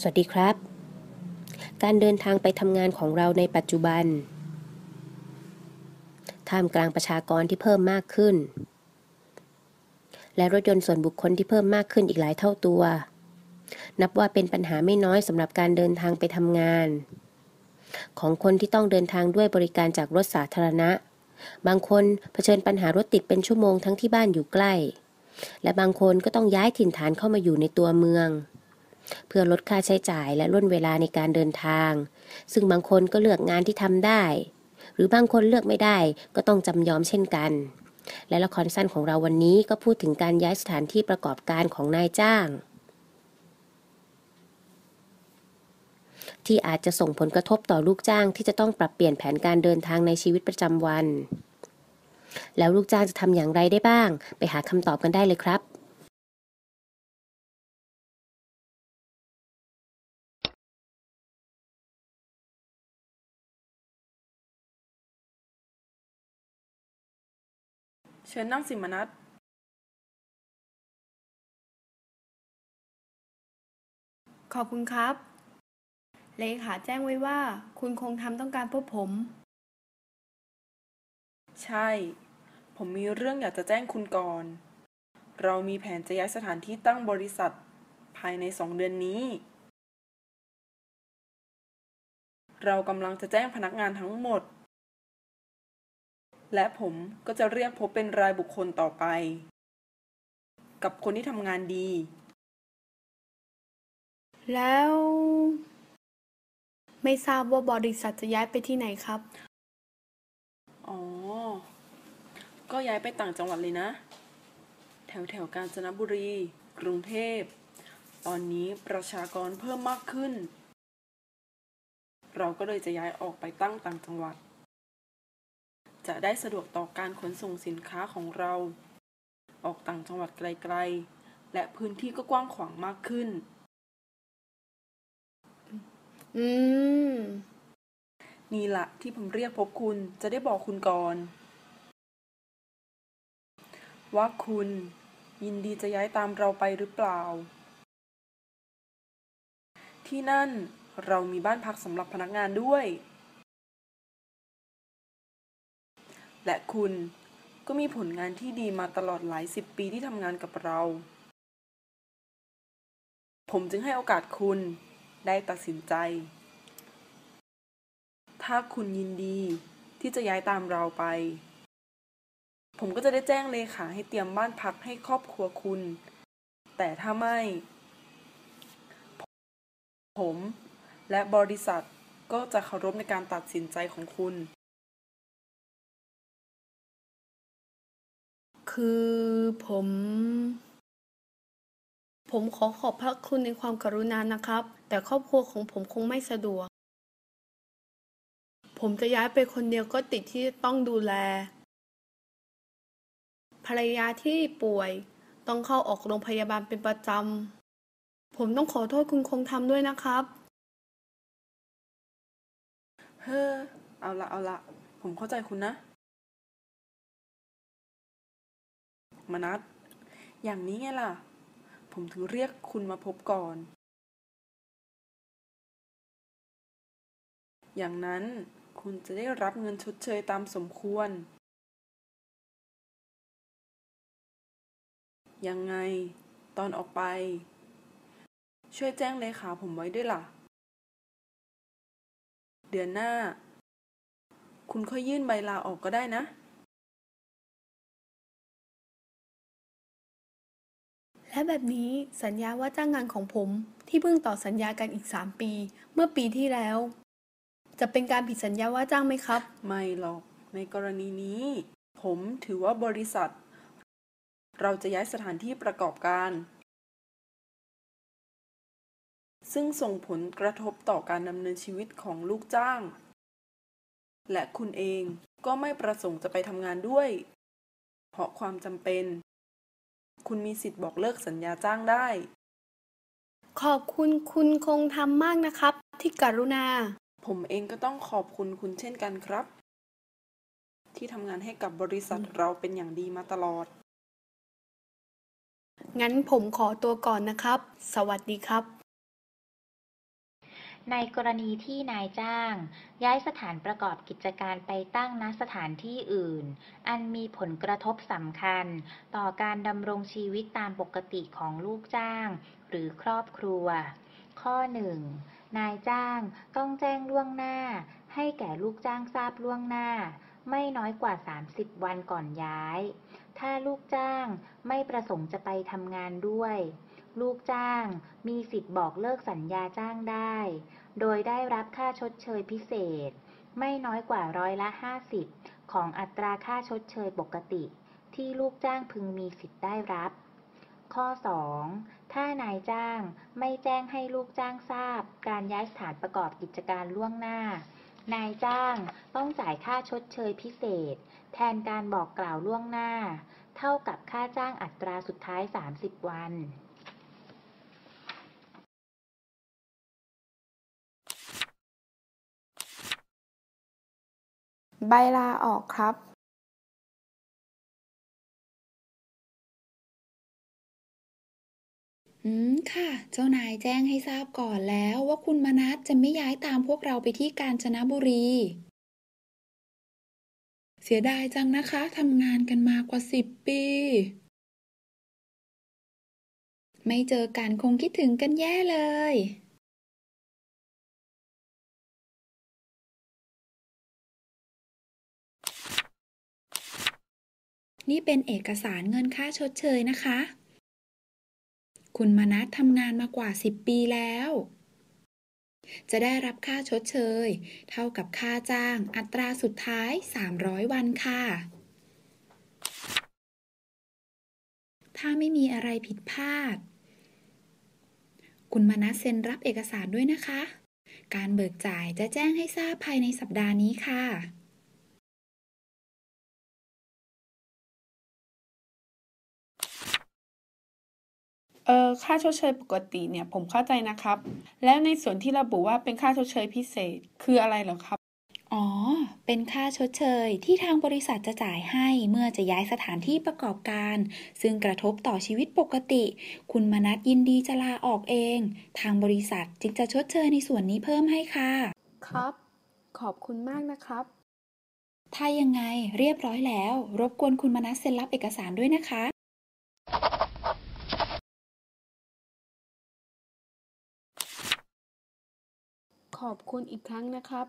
สวัสดีครับ การเดินทางไปทำงานของเราในปัจจุบัน ท่ามกลางประชากรที่เพิ่มมากขึ้น และรถยนต์ส่วนบุคคลที่เพิ่มมากขึ้นอีกหลายเท่าตัว นับว่าเป็นปัญหาไม่น้อยสำหรับการเดินทางไปทำงาน ของคนที่ต้องเดินทางด้วยบริการจากรถสาธารณะ บางคนเผชิญปัญหารถติดเป็นชั่วโมงทั้งที่บ้านอยู่ใกล้ และบางคนก็ต้องย้ายถิ่นฐานเข้ามาอยู่ในตัวเมือง เพื่อลดค่าใช้จ่ายและล่นเวลาในการเดินทาง ซึ่งบางคนก็เลือกงานที่ทำได้ หรือบางคนเลือกไม่ได้ก็ต้องจำยอมเช่นกัน และละครสั้นของเราวันนี้ก็พูดถึงการย้ายสถานที่ประกอบการของนายจ้าง ที่อาจจะส่งผลกระทบต่อลูกจ้างที่จะต้องปรับเปลี่ยนแผนการเดินทางในชีวิตประจำวัน แล้วลูกจ้างจะทำอย่างไรได้บ้าง ไปหาคำตอบกันได้เลยครับ เชิญนั่งสิมนัสขอบคุณครับ เลขาแจ้งไว้ว่า คุณคงทำต้องการพบผม ใช่ ผมมีเรื่องอยากจะแจ้งคุณก่อน เรามีแผนจะย้ายสถานที่ตั้งบริษัท ภายในสองเดือนนี้ เรากำลังจะแจ้งพนักงานทั้งหมด และผมก็จะเรียกพบเป็นรายบุคคลต่อไป กับคนที่ทำงานดี แล้ว ไม่ทราบว่าบริษัทจะย้ายไปที่ไหนครับ อ๋อ ก็ย้ายไปต่างจังหวัดเลยนะ แถวแถวกาญจนบุรี กรุงเทพ ตอนนี้ประชากรเพิ่มมากขึ้น เราก็เลยจะย้ายออกไปตั้งต่างจังหวัด จะได้สะดวกต่อการขนส่งสินค้าของเรา ออกต่างจังหวัดไกลๆ และพื้นที่ก็กว้างขวางมากขึ้น อืม นี่ละที่ผมเรียกพบคุณจะได้บอกคุณก่อน ว่าคุณ ยินดีจะย้ายตามเราไปหรือเปล่า ที่นั่นเรามีบ้านพักสำหรับพนักงานด้วย และคุณก็มีผลงานที่ดีมาตลอดหลายสิบปีที่ทำงานกับเรา ผมจึงให้โอกาสคุณได้ตัดสินใจ ถ้าคุณยินดีที่จะย้ายตามเราไป ผมก็จะได้แจ้งเลขาให้เตรียมบ้านพักให้ครอบครัวคุณ แต่ถ้าไม่ ผมและบริษัทก็จะเคารพในการตัดสินใจของคุณ คือผม ผมขอขอบพระคุณในความกรุณานะครับ แต่ครอบครัวของผมคงไม่สะดวก ผมจะย้ายไปคนเดียวก็ติดที่ต้องดูแล ภรรยาที่ป่วย ต้องเข้าออกโรงพยาบาลเป็นประจำ ผมต้องขอโทษคุณคงทำด้วยนะครับ เฮ้อเอาละเอาละผมเข้าใจคุณนะ มนัสอย่างนี้ไงล่ะ ผมถึงเรียกคุณมาพบก่อน อย่างนั้นคุณจะได้รับเงินชดเชยตามสมควร ยังไง ตอนออกไป ช่วยแจ้งเลขาผมไว้ด้วยล่ะ เดือนหน้า คุณค่อยยื่นใบลาออกก็ได้นะ และแบบนี้สัญญาว่าจ้างงานของผมที่เพิ่งต่อสัญญากันอีก 3 ปี เมื่อปีที่แล้ว จะเป็นการผิดสัญญาว่าจ้างไหมครับ ไม่หรอก ในกรณีนี้ ผมถือว่าบริษัท เราจะย้ายสถานที่ประกอบการ ซึ่งส่งผลกระทบต่อการดำเนินชีวิตของลูกจ้าง และคุณเองก็ไม่ประสงค์จะไปทำงานด้วย เพราะความจำเป็น คุณมีสิทธิ์บอกเลิกสัญญาจ้างได้ ขอบคุณคุณคงทำมากนะครับ ที่กรุณา ผมเองก็ต้องขอบคุณคุณเช่นกันครับ ที่ทำงานให้กับบริษัทเราเป็นอย่างดีมาตลอด งั้นผมขอตัวก่อนนะครับ สวัสดีครับ ในกรณีที่นายจ้าง ย้ายสถานประกอบกิจการไปตั้งณสถานที่อื่น อันมีผลกระทบสำคัญ ต่อการดำรงชีวิตตามปกติของลูกจ้าง หรือครอบครัว ข้อ 1. นายจ้างต้องแจ้งล่วงหน้า ให้แก่ลูกจ้างทราบล่วงหน้า ไม่น้อยกว่า 30 วันก่อนย้าย ถ้าลูกจ้างไม่ประสงค์จะไปทำงานด้วย ลูกจ้าง มีสิทธิ์บอกเลิกสัญญาจ้างได้ โดยได้รับค่าชดเชยพิเศษ ไม่น้อยกว่าร้อยละ 50 ของอัตราค่าชดเชยปกติ ที่ลูกจ้างพึงมีสิทธิ์ได้รับ ข้อ 2. ถ้านายจ้างไม่แจ้งให้ลูกจ้างทราบ การย้ายสถานประกอบกิจการล่วงหน้า นายจ้างต้องจ่ายค่าชดเชยพิเศษ แทนการบอกกล่าวล่วงหน้า เท่ากับค่าจ้างอัตราสุดท้าย 30 วัน ใบลาออกครับอืม ค่ะ เจ้านายแจ้งให้ทราบก่อนแล้วว่าคุณมนัสจะไม่ย้ายตามพวกเราไปที่กาญจนบุรี เสียดายจังนะคะทำงานกันมากว่าสิบปี ไม่เจอกันคงคิดถึงกันแย่เลย นี่เป็นเอกสารเงินค่าชดเชยนะคะ คุณมนัสทำงานมากว่า 10 ปีแล้ว จะได้รับค่าชดเชย เท่ากับค่าจ้างอัตราสุดท้าย 300 วันค่ะ ถ้าไม่มีอะไรผิดพลาด คุณมนัสเซ็นรับเอกสารด้วยนะคะ การเบิกจ่ายจะแจ้งให้ทราบภายในสัปดาห์นี้ค่ะ เออค่าชดเชยปกติเนี่ยผมเข้าใจนะครับ แล้วในส่วนที่ระบุว่าเป็นค่าชดเชยพิเศษคืออะไรเหรอครับ อ๋อ เป็นค่าชดเชยที่ทางบริษัทจะจ่ายให้เมื่อจะย้ายสถานที่ประกอบการ ซึ่งกระทบต่อชีวิตปกติ คุณมนัสยินดีจะลาออกเอง ทางบริษัทจึงจะชดเชยในส่วนนี้เพิ่มให้ค่ะ ครับ ขอบคุณมากนะครับ ถ้ายังไงเรียบร้อยแล้ว รบกวนคุณมนัสเซ็นรับเอกสารด้วยนะคะ ขอบคุณอีกครั้งนะครับ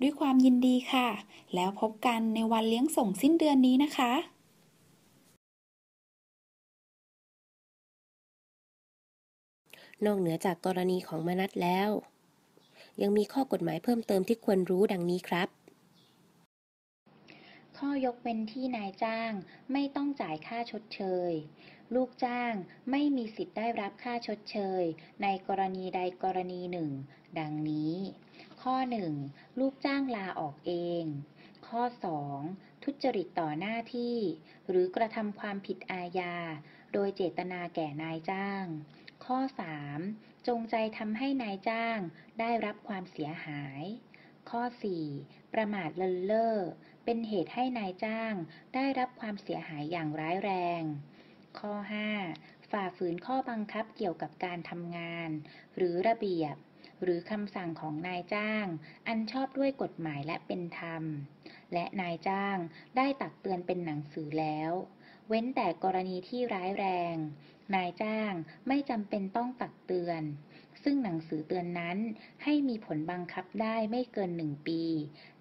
ด้วยความยินดีค่ะ แล้วพบกันในวันเลี้ยงส่งสิ้นเดือนนี้นะคะนอกเหนือจากกรณีของมนัสแล้ว ยังมีข้อกฎหมายเพิ่มเติมที่ควรรู้ดังนี้ครับ ข้อยกเว้นที่นายจ้างไม่ต้องจ่ายค่าชดเชย ลูกจ้างไม่มีสิทธิ์ได้รับค่าชดเชย ในกรณีใดกรณีหนึ่ง ดังนี้ ข้อ 1. ลูกจ้างลาออกเอง ข้อ 2. ทุจริตต่อหน้าที่ หรือกระทำความผิดอาญา โดยเจตนาแก่นายจ้าง ข้อ 3. จงใจทำให้นายจ้างได้รับความเสียหาย ข้อ 4. ประมาทเลินเล่อ เป็นเหตุให้นายจ้างได้รับความเสียหายอย่างร้ายแรง ข้อ 5. ฝ่าฝืนข้อบังคับเกี่ยวกับการทำงาน หรือระเบียบ หรือคำสั่งของนายจ้าง อันชอบด้วยกฎหมายและเป็นธรรม และนายจ้างได้ตักเตือนเป็นหนังสือแล้ว เว้นแต่กรณีที่ร้ายแรง นายจ้างไม่จำเป็นต้องตักเตือน ซึ่งหนังสือเตือนนั้นให้มีผลบังคับได้ไม่เกินหนึ่งปี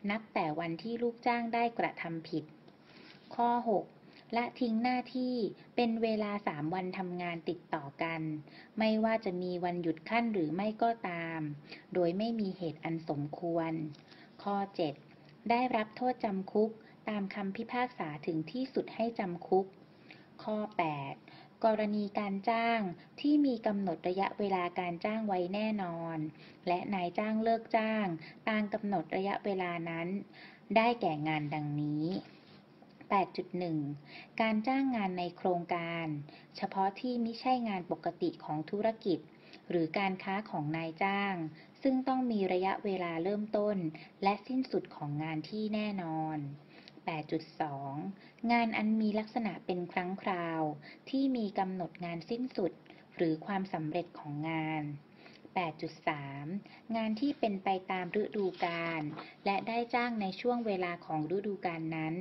นับแต่วันที่ลูกจ้างได้กระทำผิด ข้อ6ละทิ้งหน้าที่เป็นเวลา3วันทำงานติดต่อกัน ไม่ว่าจะมีวันหยุดขั้นหรือไม่ก็ตาม โดยไม่มีเหตุอันสมควร ข้อ 7 ได้รับโทษจำคุกตามคำพิพากษาถึงที่สุดให้จำคุก ข้อ 8 กรณีการจ้างที่มีกำหนดระยะเวลาการจ้างไว้แน่นอน และนายจ้างเลิกจ้างตามกำหนดระยะเวลานั้น ได้แก่งานดังนี้ 8.1 การจ้างงานในโครงการ เฉพาะที่ไม่ใช่งานปกติของธุรกิจ หรือการค้าของนายจ้าง ซึ่งต้องมีระยะเวลาเริ่มต้น และสิ้นสุดของงานที่แน่นอน 8.2 งานอันมีลักษณะเป็นครั้งคราว ที่มีกำหนดงานสิ้นสุด หรือความสำเร็จของงาน 8.3 งานที่เป็นไปตามฤดูกาลและได้จ้างในช่วงเวลาของฤดูกาลนั้น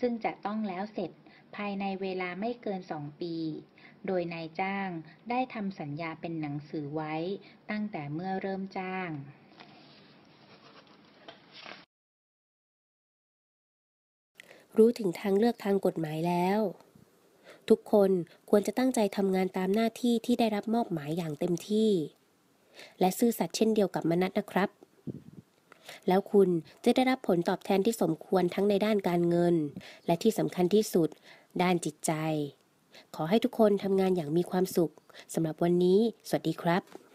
ซึ่งจะต้องแล้วเสร็จภายในเวลาไม่เกิน 2 ปี โดยนายจ้างได้ทำสัญญาเป็นหนังสือไว้ตั้งแต่เมื่อเริ่มจ้าง รู้ถึงทางเลือกทางกฎหมายแล้ว ทุกคนควรจะตั้งใจทำงานตามหน้าที่ที่ได้รับมอบหมายอย่างเต็มที่ และซื่อสัตย์เช่นเดียวกับมนัสนะครับ แล้วคุณจะได้รับผลตอบแทนที่สมควรทั้งในด้านการเงิน และที่สำคัญที่สุด ด้านจิตใจ ขอให้ทุกคนทำงานอย่างมีความสุขสำหรับวันนี้ สวัสดีครับ